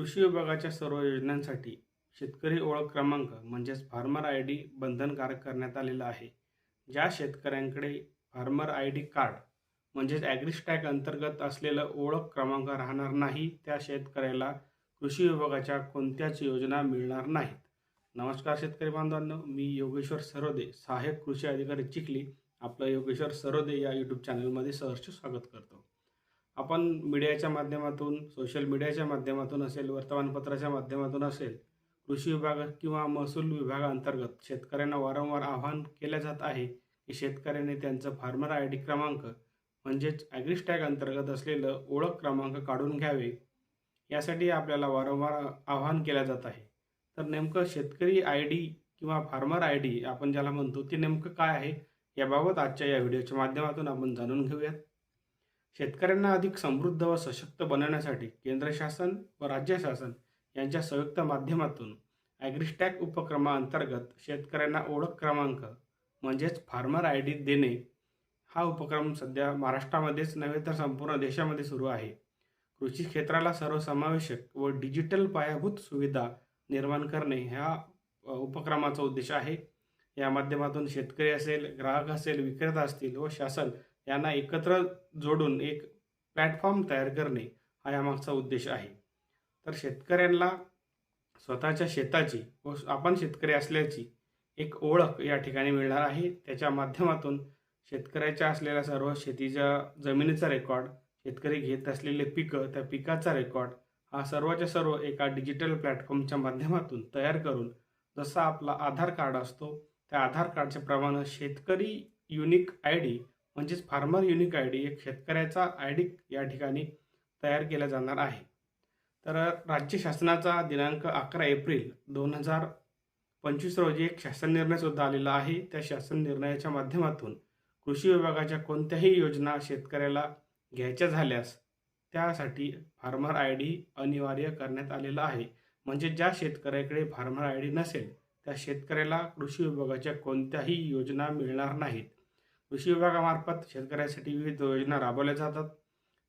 कृषी विभागाच्या सर्व योजनांसाठी शेतकरी ओळख क्रमांक म्हणजेच फार्मर आय डी बंधनकारक करण्यात आलेला आहे. ज्या शेतकऱ्यांकडे फार्मर आय डी कार्ड म्हणजेच ॲग्रिस्टॅग अंतर्गत असलेलं ओळख क्रमांक राहणार नाही त्या शेतकऱ्याला कृषी विभागाच्या कोणत्याच योजना मिळणार नाहीत. नमस्कार शेतकरी बांधवांनो मी योगेश्वर सरोदे सहाय्यक कृषी अधिकारी चिखली. आपलं योगेश्वर सरोदे या यूट्यूब चॅनलमध्ये सहर्ष स्वागत करतो. आपण मीडियाच्या माध्यमातून सोशल मीडियाच्या माध्यमातून असेल वर्तमानपत्राच्या माध्यमातून असेल कृषी विभाग किंवा महसूल विभागाअंतर्गत शेतकऱ्यांना वारंवार आवाहन केले जात आहे की शेतकऱ्यांनी त्यांचं फार्मर आय डी क्रमांक म्हणजेच ॲग्रिस्टॅग अंतर्गत असलेलं ओळख क्रमांक काढून घ्यावे. यासाठी आपल्याला वारंवार आवाहन केलं जात आहे. तर नेमकं शेतकरी आय डी किंवा फार्मर आय डी आपण ज्याला म्हणतो ते नेमकं काय आहे? याबाबत आजच्या या व्हिडिओच्या माध्यमातून आपण जाणून घेऊयात. शेतकऱ्यांना अधिक समृद्ध व सशक्त बनवण्यासाठी केंद्र शासन व राज्य शासन यांच्या संयुक्त माध्यमातून ॲग्रिस्टॅक उपक्रमाअंतर्गत शेतकऱ्यांना ओळख क्रमांक म्हणजेच फार्मर आय डी देणे हा उपक्रम सध्या महाराष्ट्रामध्येच नव्हे तर संपूर्ण देशामध्ये सुरू आहे. कृषी क्षेत्राला सर्वसमावेशक व डिजिटल पायाभूत सुविधा निर्माण करणे ह्या उपक्रमाचा उद्देश आहे. या माध्यमातून शेतकरी असेल ग्राहक असेल विक्रेता असतील व शासन यांना एकत्र जोडून एक प्लॅटफॉर्म तयार करणे हा यामागचा उद्देश आहे. तर शेतकऱ्यांना स्वतःच्या शेताची व आपण शेतकरी असल्याची एक ओळख या ठिकाणी मिळणार आहे. त्याच्या माध्यमातून शेतकऱ्याच्या असलेल्या सर्व शेतीच्या जमिनीचा रेकॉर्ड शेतकरी घेत असलेले पिकं त्या पिकाचा रेकॉर्ड हा सर्वच्या सर्व एका डिजिटल प्लॅटफॉर्मच्या माध्यमातून तयार करून जसा आपला आधार कार्ड असतो त्या आधार कार्डच्या प्रमाणे शेतकरी युनिक आय डी म्हणजेच फार्मर युनिक आय डी एक शेतकऱ्याचा आय डी या ठिकाणी तयार केला जाणार आहे. तर राज्य शासनाचा दिनांक अकरा एप्रिल दोन हजार पंचवीस रोजी एक शासन निर्णयसुद्धा आलेला आहे. त्या शासन निर्णयाच्या माध्यमातून कृषी विभागाच्या कोणत्याही योजना शेतकऱ्याला घ्यायच्या झाल्यास त्यासाठी फार्मर आय डी अनिवार्य करण्यात आलेला आहे. म्हणजे ज्या शेतकऱ्याकडे फार्मर आय डी नसेल त्या शेतकऱ्याला कृषी विभागाच्या कोणत्याही योजना मिळणार नाहीत. कृषी विभागामार्फत शेतकऱ्यासाठी विविध योजना राबवल्या जातात.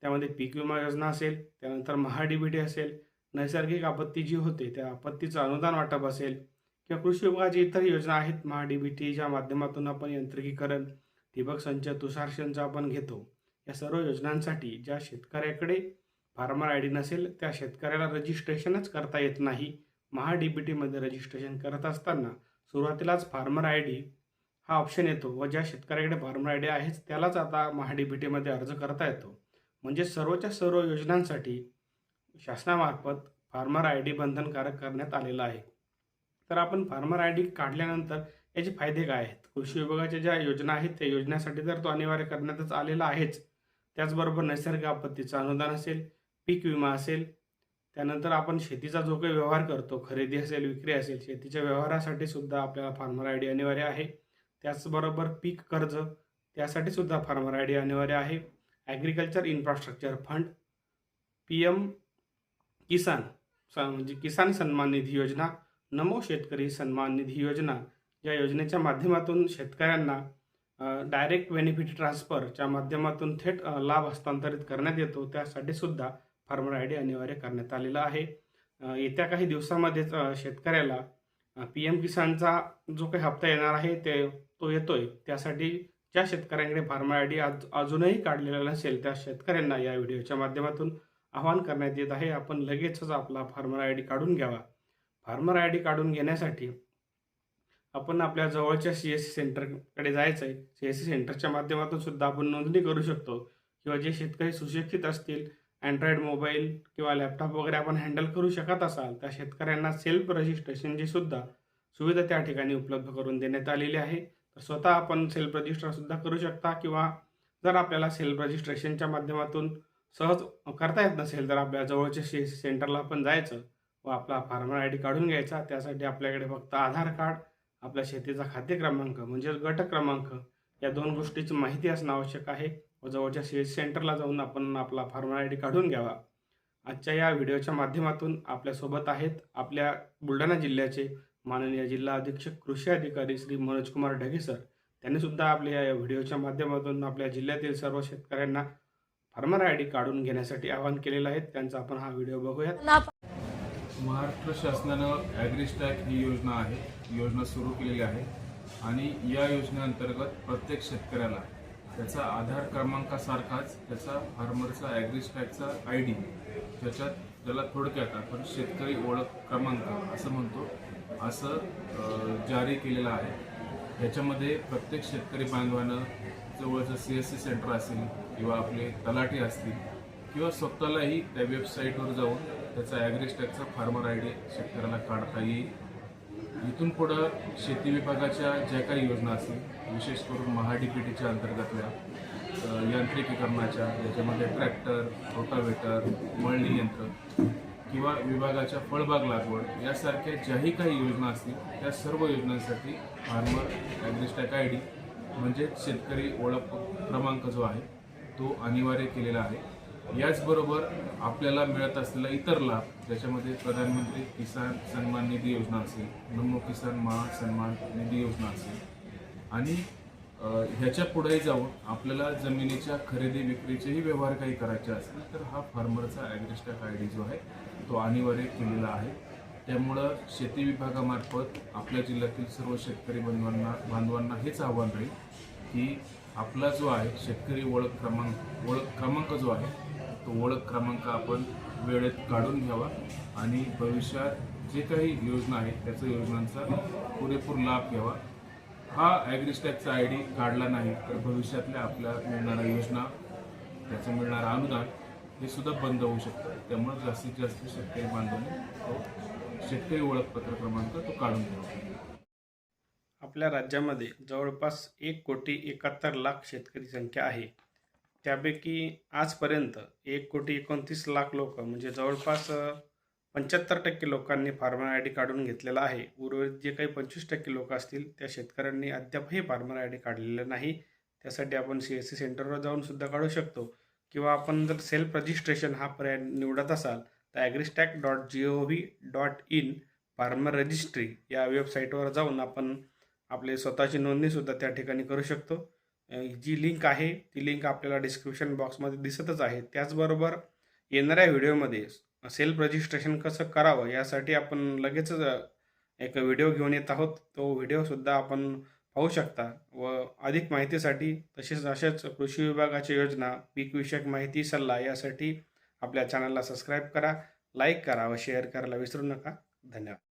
त्यामध्ये पीक विमा योजना असेल त्यानंतर महाडीबीटी बी टी असेल नैसर्गिक आपत्ती जी होते त्या आपत्तीचं अनुदान वाटप असेल किंवा कृषी विभागाची इतर योजना आहेत महाडीबीटीच्या बी टीच्या माध्यमातून आपण यांत्रिकीकरण ठिबक संच तुषार संच आपण घेतो. या सर्व योजनांसाठी ज्या शेतकऱ्याकडे फार्मर आय डी नसेल त्या शेतकऱ्याला रजिस्ट्रेशनच करता येत नाही. महा बी टीमध्ये रजिस्ट्रेशन करत असताना सुरुवातीलाच फार्मर आय डी हा ऑप्शन येतो व ज्या शेतकऱ्याकडे फार्मर आय डी आहेच त्यालाच आता महाडीबीटीमध्ये अर्ज करता येतो. म्हणजे सर्वच्या सर्व योजनांसाठी शासनामार्फत फार्मर आय डी बंधनकारक करण्यात आलेलं आहे. तर आपण फार्मर आय डी काढल्यानंतर याचे फायदे काय आहेत? कृषी विभागाच्या ज्या योजना आहेत त्या योजनेसाठी तर तो अनिवार्य करण्यातच आलेला आहेच. त्याचबरोबर नैसर्गिक आपत्तीचं अनुदान असेल पीक विमा असेल त्यानंतर आपण शेतीचा जो काही व्यवहार करतो खरेदी असेल विक्री असेल शेतीच्या व्यवहारासाठी सुद्धा आपल्याला फार्मर आय डी अनिवार्य आहे. त्याचबरोबर पीक कर्ज त्यासाठी सुद्धा फार्मर आय डी अनिवार्य आहे. Agriculture infrastructure fund P M Kisan स- म्हणजे किसान सन्मान निधी योजना नमो शेतकरी सन्मान निधी योजना या योजनेच्या माध्यमातून शेतकऱ्यांना डायरेक्ट बेनिफिट ट्रान्सफरच्या माध्यमातून थेट लाभ हस्तांतरित करण्यात येतो. त्यासाठी सुद्धा फार्मर आय डी अनिवार्य करण्यात आलेला आहे. येत्या काही दिवसामध्येच शेतकऱ्याला पी एम किसानचा जो काही हप्ता येणार आहे ते तो येतोय. त्यासाठी ज्या शेतकऱ्यांकडे फार्मर आय डी आज अजूनही काढलेला नसेल त्या शेतकऱ्यांना या व्हिडिओच्या माध्यमातून आवाहन करण्यात येत आहे. आपण लगेचच आपला फार्मर आय डी काढून घ्यावा. फार्मर आय डी काढून घेण्यासाठी आपण आपल्या जवळच्या सी एस सी सेंटरकडे जायचं आहे सी एस सी सेंटरच्या माध्यमातून सुद्धा आपण नोंदणी करू शकतो. किंवा जे शेतकरी सुशिक्षित असतील अँड्रॉइड मोबाईल किंवा लॅपटॉप वगैरे आपण हँडल करू शकत असाल त्या शेतकऱ्यांना सेल्फ रजिस्ट्रेशनची सुद्धा सुविधा त्या ठिकाणी उपलब्ध करून देण्यात आलेली आहे. तर स्वतः आपण सेल्फ रजिस्टर सुद्धा करू शकता किंवा जर आपल्याला सेल्फ रजिस्ट्रेशनच्या माध्यमातून सहज करता येत नसेल तर आपल्या जवळच्या सी सेंटरला आपण जायचं व आपला फार्मर आय डी काढून घ्यायचा. त्यासाठी आपल्याकडे फक्त आधार कार्ड आपल्या शेतीचा खाते क्रमांक म्हणजेच गट क्रमांक या दोन गोष्टीची माहिती असणं आवश्यक आहे व जवळच्या सी सेंटरला जाऊन आपण आपला फार्मर आय डी काढून घ्यावा. आजच्या या व्हिडिओच्या माध्यमातून आपल्यासोबत आहेत आपल्या बुलढाणा जिल्ह्याचे माननीय जिल्हा अधीक्षक कृषी अधिकारी श्री मनोजकुमार ढगे सर त्यांनी सुद्धा आपल्या या व्हिडिओच्या माध्यमातून आपल्या जिल्ह्यातील सर्व शेतकऱ्यांना फार्मर आय डी काढून घेण्यासाठी आवाहन केलेलं आहे. त्यांचा आपण हा व्हिडिओ बघूयात. महाराष्ट्र शासनानं ॲग्रिस्टॅक ही योजना आहे योजना सुरू केलेली आहे आणि या योजनेअंतर्गत प्रत्येक शेतकऱ्याला त्याचा आधार क्रमांकासारखाच त्याचा फार्मरचा ॲग्रिस्टॅकचा आय डी त्याच्यात त्याला थोडक्यात आपण शेतकरी ओळख क्रमांक असं म्हणतो. असं जारी केलेलं आहे. याच्यामध्ये प्रत्येक शेतकरी बांधवानं जवळचं सी एस सी सेंटर असेल किंवा आपले तलाठी असतील किंवा स्वतःलाही त्या वेबसाईटवर जाऊन त्याचा ॲग्रिस्टॅकचा फार्मर आय डी शेतकऱ्याला काढता येईल. इथून पुढं शेती विभागाच्या ज्या काही योजना असतील विशेष करून महाडीपीटीच्या अंतर्गतल्या यांत्रिकीकरणाच्या ज्याच्यामध्ये ट्रॅक्टर रोटावेटर मळणी यंत्र किंवा विभागाच्या फळबाग लागवड यासारख्या ज्याही काही योजना असतील त्या सर्व योजनांसाठी फार्मर ॲग्रिस्टॅक आय डी म्हणजेच शेतकरी ओळख क्रमांक जो आहे तो अनिवार्य केलेला आहे. याचबरोबर आपल्याला मिळत असलेला इतर लाभ ज्याच्यामध्ये प्रधानमंत्री किसान सन्मान निधी योजना असेल नमो किसान महा सन्मान निधी योजना असेल आणि ह्याच्या पुढे जाऊन आपल्याला जमिनीच्या खरेदी विक्रीचेही व्यवहार काही करायचे असतील तर हा फार्मरचा ॲग्रिस्टॅक आय डी जो आहे तो अनिवार्य केलेला आहे. त्यामुळं शेती विभागामार्फत आपल्या जिल्ह्यातील सर्व शेतकरी बांधवांना बांधवांना हेच आव्हान राहील की आपला जो आहे शेतकरी ओळख क्रमांक ओळख क्रमांक जो आहे तो ओळख क्रमांक आपण वेळेत काढून घ्यावा आणि भविष्यात जे काही योजना आहेत त्याचं योजनांचा पुरेपूर लाभ घ्यावा. हा ॲग्रिस्टॅकचा आय डी काढला नाही तर भविष्यातल्या आपल्या मिळणाऱ्या योजना त्याचं मिळणारं अनुदान हे सुद्धा बंद होऊ शकतं. त्यामुळे जास्तीत जास्त शेतकरी बांधवांनी शेतकरी ओळखपत्र क्रमांक तो काढून घ्यावा आपल्या राज्यामध्ये जवळपास एक कोटी एकाहत्तर लाख शेतकरी संख्या आहे. त्यापैकी आजपर्यंत एक कोटी एकोणतीस लाख लोक म्हणजे जवळपास पंच्याहत्तर टक्के लोकांनी फार्मर आय डी काढून घेतलेला आहे. उर्वरित जे काही पंचवीस टक्के लोक असतील त्या शेतकऱ्यांनी अद्यापही फार्मर आय डी काढलेलं नाही. त्यासाठी आपण सी एस सी सेंटरवर जाऊन सुद्धा काढू शकतो. किंवा आपण जर सेल्फ रजिस्ट्रेशन हा पर्याय निवडत असाल तर AgriStack dot G O V dot in farmer registry या वेबसाईटवर जाऊन आपण आपले स्वतःची नोंदणीसुद्धा त्या ठिकाणी करू शकतो. जी लिंक आहे ती लिंक आपल्याला डिस्क्रिप्शन बॉक्समध्ये दिसतच आहे. त्याचबरोबर येणाऱ्या व्हिडिओमध्ये सेल्फ रजिस्ट्रेशन कसं करावं यासाठी आपण लगेचच एक व्हिडिओ घेऊन येत आहोत. तो व्हिडिओसुद्धा आपण पाहू शकता व अधिक माहितीसाठी तसेच अशाच कृषी विभागाच्या योजना पीक विषयक माहिती सल्ला यासाठी आपल्या चॅनलला सबस्क्राईब करा लाईक करा व शेअर करायला विसरू नका. धन्यवाद.